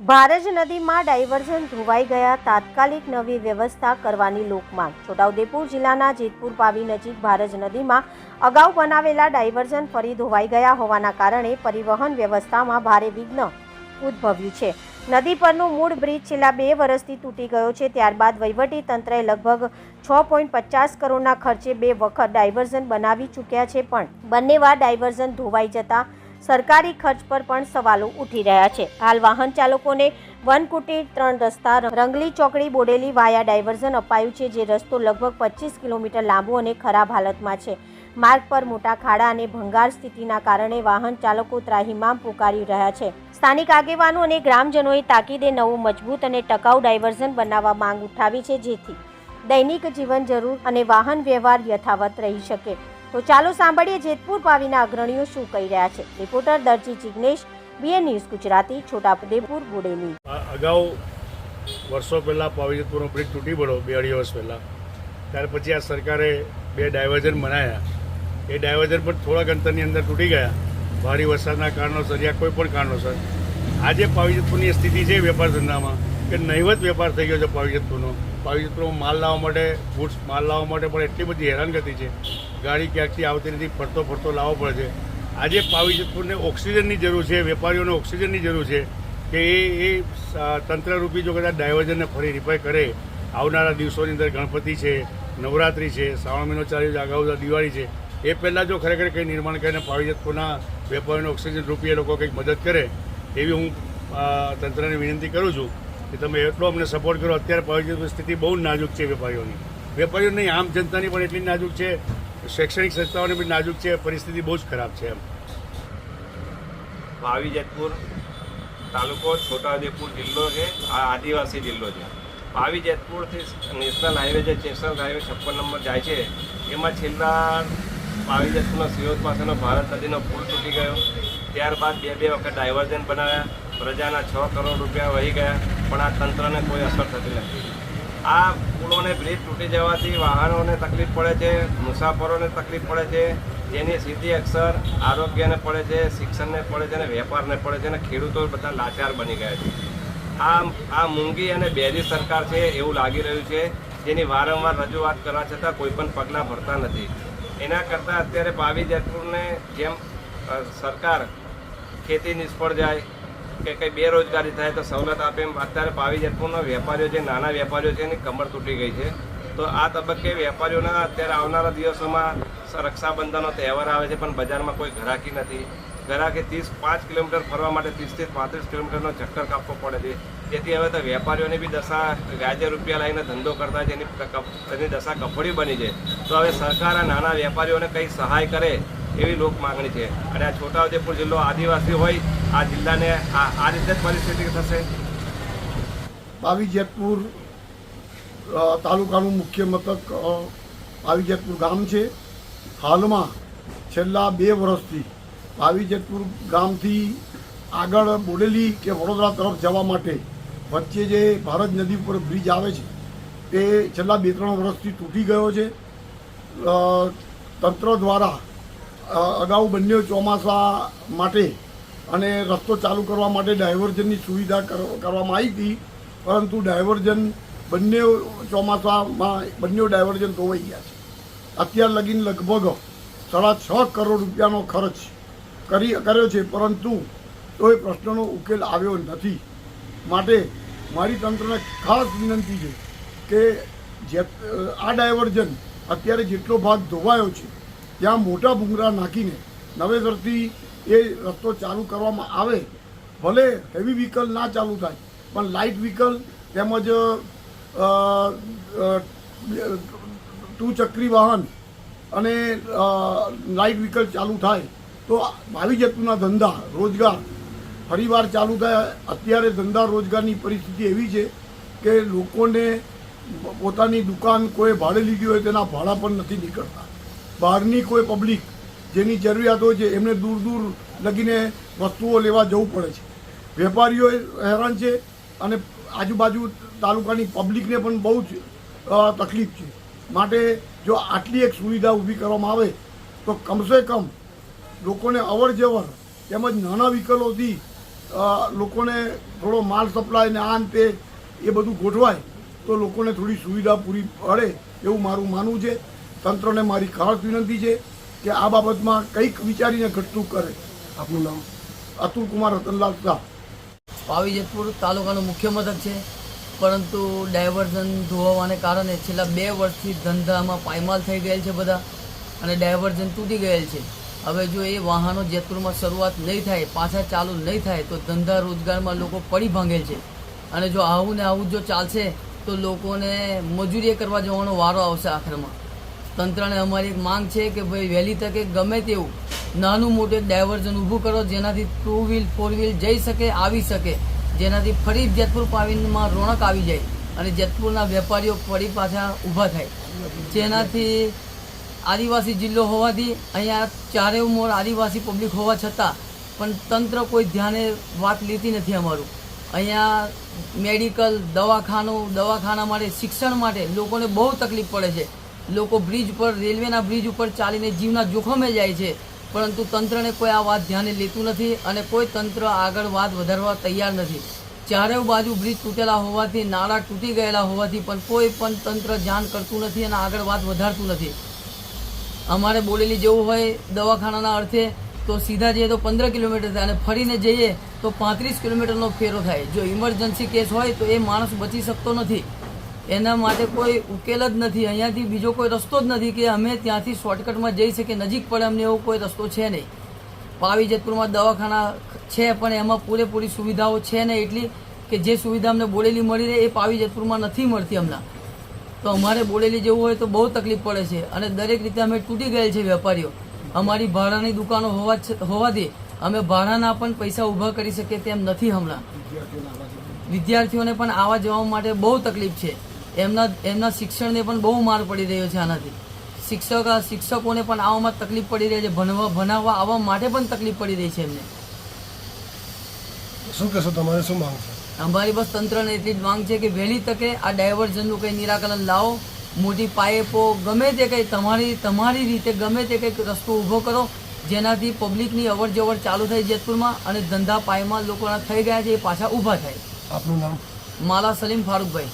ભારજ નદીમાં ડાયવર્ઝન ધોવાઈ ગયા, તાત્કાલિક નવી વ્યવસ્થા કરવાની લોકમાંગ. છોટાઉદેપુર જિલ્લાના જેતપુર પાવી નજીક ભારજ નદીમાં અગાઉ બનાવેલા ડાયવર્ઝન ફરી ધોવાઈ ગયા હોવાના કારણે પરિવહન વ્યવસ્થામાં ભારે વિઘ્ન ઉદ્ભવ્યું છે. નદી પરનું મૂળ બ્રિજ છેલ્લા બે વર્ષથી તૂટી ગયો છે, ત્યારબાદ વહીવટી તંત્રએ લગભગ છ પોઈન્ટ પચાસ કરોડના ખર્ચે બે વખત ડાયવર્ઝન બનાવી ચૂક્યા છે પણ બંને વાર ડાયવર્ઝન ધોવાઈ જતા સરકારી ખર્ચ પર પણ સવાલો ઉઠી રહ્યા છે. હાલ વાહન ચાલકોને વન કુટીર ત્રણ રસ્તા, રંગલી ચોકડી બોડેલી વાયા ડાયવર્ઝન અપાયું છે, જે રસ્તો લગભગ પચીસ કિલોમીટર લાંબો અને ખરાબ હાલતમાં છે. માર્ગ પર મોટા ખાડા અને ભંગાર સ્થિતિના કારણે વાહન ચાલકો ત્રાહિમામ પુકારી રહ્યા છે. સ્થાનિક આગેવાનો અને ગ્રામજનોએ તાકીદે નવું મજબૂત અને ટકાઉ ડાયવર્ઝન બનાવવા માંગ ઉઠાવી છે, જેથી દૈનિક જીવન જરૂર અને વાહન વ્યવહાર યથાવત રહી શકે. તો ચાલો સાંભળીએ જેતપુર પાવીના અગ્રણીઓ શું કહી રહ્યા છે. Reporter Darji Jignesh, BN news Gujarati, Chhota Udepur, Bodeli. આ અગાઉ વર્ષો પહેલાં પાવીજતપુરનો બ્રિજ તૂટી પડ્યો, બે અઢી વર્ષ પહેલાં. ત્યાર પછી આ સરકારે બે ડાયવર્ઝન બનાવ્યા. એ ડાયવર્ઝન પણ થોડાક અંતરની અંદર તૂટી ગયા. ભારે વરસાદના કારણોસર યા કોઈ પણ કારણોસર. આજે પાવીજતપુરની સ્થિતિ છે વેપાર ધંધામાં, કે નહિવત વેપાર થઈ ગયો છે પાવીજતપુરનો. પાવીજતપુરમાં માલ લાવવા માટે ગુડ્સ માલ લાવવા માટે પણ એટલી બધી હેરાનગતિ છે. ગાડી ક્યાંકથી આવતી નથી, ફરતો ફરતો લાવવો પડે છે. આજે પાવીજતપુરને ઓક્સિજનની જરૂર છે, વેપારીઓને ઓક્સિજનની જરૂર છે કે એ એ તંત્રરૂપી જો કદાચ ડાયવર્ઝનને ફરી રિપેર કરે, આવનારા દિવસોની અંદર ગણપતિ છે, નવરાત્રિ છે, શ્રાવણ મહિનો ચાલી અગાઉ દિવાળી છે, એ પહેલાં જો ખરેખર કંઈ નિર્માણ કરીને પાવીજતપુરના વેપારીઓને ઓક્સિજન રૂપી એ લોકો કંઈક મદદ કરે, એવી હું તંત્રને વિનંતી કરું છું કે તમે એટલો અમને સપોર્ટ કરો. અત્યારે પાવીજતપુરની સ્થિતિ બહુ નાજુક છે વેપારીઓની. વેપારીઓ નહીં, આમ જનતાની પણ એટલી નાજુક છે શૈક્ષણિક સંસ્થાઓની પણ નાજુક છે, પરિસ્થિતિ બહુ જ ખરાબ છે એમ. ભાવી તાલુકો છોટાઉદેપુર જિલ્લો છે, આ આદિવાસી જિલ્લો છે. ભાવી જેતપુરથી નેશનલ હાઈવે જે નેશનલ હાઈવે છપ્પન નંબર જાય છે, એમાં છેલ્લા ભાવી જેતપુરના પાસેનો ભારત નદીનો પુલ તૂટી ગયો. ત્યારબાદ બે બે વખત ડાયવર્ઝન બનાવ્યા. પ્રજાના છ કરોડ રૂપિયા વહી ગયા, પણ આ તંત્રને કોઈ અસર થતી નથી. આ પુલોને બ્રિજ તૂટી જવાથી વાહનોને તકલીફ પડે છે, મુસાફરોને તકલીફ પડે છે, જેની સીધી અસર આરોગ્યને પડે છે, શિક્ષણને પડે છે અને વેપારને પડે છે અને ખેડૂતો બધા લાચાર બની ગયા છે. આ આ મૂંગી અને બેરી સરકાર છે એવું લાગી રહ્યું છે, જેની વારંવાર રજૂઆત કરવા છતાં કોઈ પણ પગલાં ભરતા નથી. એના કરતાં અત્યારે ભાવિ જેતપુરને જેમ સરકાર ખેતી નિષ્ફળ જાય કે કંઈ બેરોજગારી થાય તો સવલત આપે એમ અત્યારે પાવી જેતપુરના વેપારીઓ જે નાના વેપારીઓ છે, એની કમર તૂટી ગઈ છે. તો આ તબક્કે વેપારીઓના અત્યારે આવનારા દિવસોમાં રક્ષાબંધનનો તહેવાર આવે છે, પણ બજારમાં કોઈ ઘરાકી નથી. ઘરાકી ત્રીસ પાંચ કિલોમીટર ફરવા માટે ત્રીસથી પાંત્રીસ કિલોમીટરનો ચક્કર કાપવો પડે છે. જેથી હવે તો વેપારીઓની બી દશા વ્યાજે રૂપિયા લઈને ધંધો કરતા છે, એની એની દશા કફોડી બની છે. તો હવે સરકાર આ નાના વેપારીઓને કંઈ સહાય કરે એવી લોક માગણી છે. અને આ છોટાઉદેપુર જિલ્લો આદિવાસી હોય આ જિલ્લાને આ આ રીતે જ પરિસ્થિતિ થશે. પાવી જેતપુર તાલુકાનું મુખ્ય મથક અ, પાવી જેતપુર ગામ છે. હાલમાં છેલ્લા બે વર્ષથી પાવી જેતપુર ગામથી આગળ બોડેલી કે વડોદરા તરફ જવા માટે વચ્ચે જે ભારત નદી ઉપર બ્રિજ આવે છે તે છેલ્લા બે ત્રણ વર્ષથી તૂટી ગયો છે. તંત્ર દ્વારા અગાઉ બંને ચોમાસા માટે અને રસ્તો ચાલુ કરવા માટે ડાયવર્ઝનની સુવિધા કરવામાં આવી હતી. પરંતુ ડાયવર્ઝન બંને ચોમાસામાં બંને ડાયવર્ઝન ધોવાઈ ગયા છે. અત્યાર લગીન લગભગ સાડા છ કરોડ રૂપિયાનો ખર્ચ કરી, કર્યો છે. પરંતુ તોય પ્રશ્નનો ઉકેલ આવ્યો નથી. માટે મારી તંત્રને ખાસ વિનંતી છે કે જે આ ડાયવર્ઝન અત્યારે જેટલો ભાગ ધોવાયો છે ત્યાં મોટા ભૂંગરા નાખીને નવેસરથી એ રસ્તો ચાલુ કરવામાં આવે, ભલે હેવી વ્હીકલ ના ચાલુ થાય, પણ લાઇટ વ્હીકલ તેમજ ટુ ચક્રી વાહન અને લાઇટ વ્હીકલ ચાલુ થાય, તો ભાવિ જતુના ધંધા, રોજગાર, ફરીવાર ચાલુ થાય. અત્યારે ધંધા રોજગારની પરિસ્થિતિ એવી છે કે લોકોને પોતાની દુકાન કોઈ ભાડે લીધી હોય તેના ભાડા પણ નથી નીકળતા. બહારની કોઈ પબ્લિક જેની જરૂરિયાત છે, એમને દૂર દૂર લગીને વસ્તુઓ લેવા જવું પડે છે. વેપારીઓ હેરાન છે અને આજુબાજુ તાલુકાની પબ્લિકને પણ બહુ જ તકલીફ છે. માટે જો આટલી એક સુવિધા ઊભી કરવામાં આવે, તો કમસે કમ લોકોને અવર જવર તેમજ નાના વ્હીકલોથી લોકોને થોડો માલ સપ્લાય ને આ અંતે એ બધું ગોઠવાય, તો લોકોને થોડી સુવિધા પૂરી પડે એવું મારું માનવું છે. તંત્રને મારી ખાસ વિનંતી છે કે આ બાબતમાં કંઈક વિચારીને ઘટતું કરે. આપનું નામ અતુલ કુમાર રતનલાલ શાહ. પાવી જેતપુર તાલુકાનું મુખ્ય મથક છે. પરંતુ ડાયવર્ઝન ધોવાવાને કારણે છેલ્લા બે વર્ષથી ધંધામાં પાયમાલ થઈ ગયેલ છે બધા અને ડાયવર્ઝન તૂટી ગયેલ છે. હવે જો એ વાહનો જેતપુરમાં શરૂઆત નહીં થાય, પાછા ચાલુ નહીં થાય, તો ધંધા રોજગારમાં લોકો પડી ભાંગેલ છે. અને જો આવું ને આવું જો ચાલશે, તો લોકોને મજૂરી કરવા જવાનો વારો આવશે આખરમાં. તંત્રને અમારી એક માંગ છે કે ભાઈ વહેલી તકે ગમે તેવું નાનું મોટું ડાયવર્ઝન ઊભું કરો, જેનાથી ટુ વ્હીલ ફોર વ્હીલ જઈ શકે, આવી શકે. જેનાથી ફરી જેતપુર પાવીનમાં રોણક આવી જાય અને જેતપુરના વેપારીઓ ફરી પાછા ઊભા થાય. જેનાથી આદિવાસી જિલ્લો હોવાથી અહીંયા ચારે મોર આદિવાસી પબ્લિક હોવા છતાં પણ તંત્ર કોઈ ધ્યાને વાત લેતી નથી અમારું. અહીંયા મેડિકલ દવાખાનું, દવાખાના માટે, શિક્ષણ માટે લોકોને બહુ તકલીફ પડે છે. લોકો બ્રિજ પર, રેલવેના બ્રિજ ઉપર ચાલીને જીવના જોખમે જાય છે. પરંતુ તંત્રને કોઈ આ વાત ધ્યાને લેતું નથી અને કોઈ તંત્ર આગળ વાત વધારવા તૈયાર નથી. ચારે બાજુ બ્રિજ તૂટેલા હોવાથી, નાળા તૂટી ગયેલા હોવાથી પણ કોઈ પણ તંત્ર ધ્યાન કરતું નથી અને આગળ વાત વધારતું નથી. અમારે બોલેલી જેવું હોય દવાખાનાના અર્થે, તો સીધા જઈએ તો પંદર કિલોમીટર થાય અને ફરીને જઈએ તો પાંત્રીસ કિલોમીટરનો ફેરો થાય. જો ઇમરજન્સી કેસ હોય તો એ માણસ બચી શકતો નથી. એના માટે કોઈ ઉકેલ જ નથી. અહીંયાથી બીજો કોઈ રસ્તો જ નથી કે અમે ત્યાંથી શોર્ટકટમાં જઈ શકીએ. નજીક પડે અમને એવો કોઈ રસ્તો છે નહીં. પાવી જેતપુરમાં દવાખાના છે, પણ એમાં પૂરેપૂરી સુવિધાઓ છે ને એટલી કે જે સુવિધા અમને બોલેલી મળી રહે એ પાવી જેતપુરમાં નથી મળતી હમણાં. તો અમારે બોલેલી જેવું હોય તો બહુ તકલીફ પડે છે. અને દરેક રીતે અમે તૂટી ગયેલ છે વેપારીઓ. અમારી ભાડાની દુકાનો હોવા હોવાથી અમે ભાડાના પણ પૈસા ઊભા કરી શકીએ તેમ નથી હમણાં. વિદ્યાર્થીઓને પણ આવવા જવા માટે બહુ તકલીફ છે. એમના એમના શિક્ષણને પણ બહુ માર પડી રહ્યો છે આનાથી. શિક્ષક શિક્ષકોને પણ આવવામાં તકલીફ પડી રહી છે ભણવા ભણાવવા આવવા માટે પણ તકલીફ પડી રહી છે એમને. શું કહેશો તમારે શું માંગ છે? અમારી બસ તંત્રને એટલી જ માંગ છે કે વહેલી તકે આ ડાયવર્ઝનનું કંઈ નિરાકરણ લાવો મોટી પાઇપો ગમે તે કંઈ તમારી તમારી રીતે ગમે તે કંઈક રસ્તો ઊભો કરો જેનાથી પબ્લિકની અવર જવર ચાલુ થાય જેતપુરમાં અને ધંધા પાયમાં લોકોના થઈ ગયા છે એ પાછા ઊભા થાય. આપનું નામ? માલા સલીમ ફારૂકભાઈ.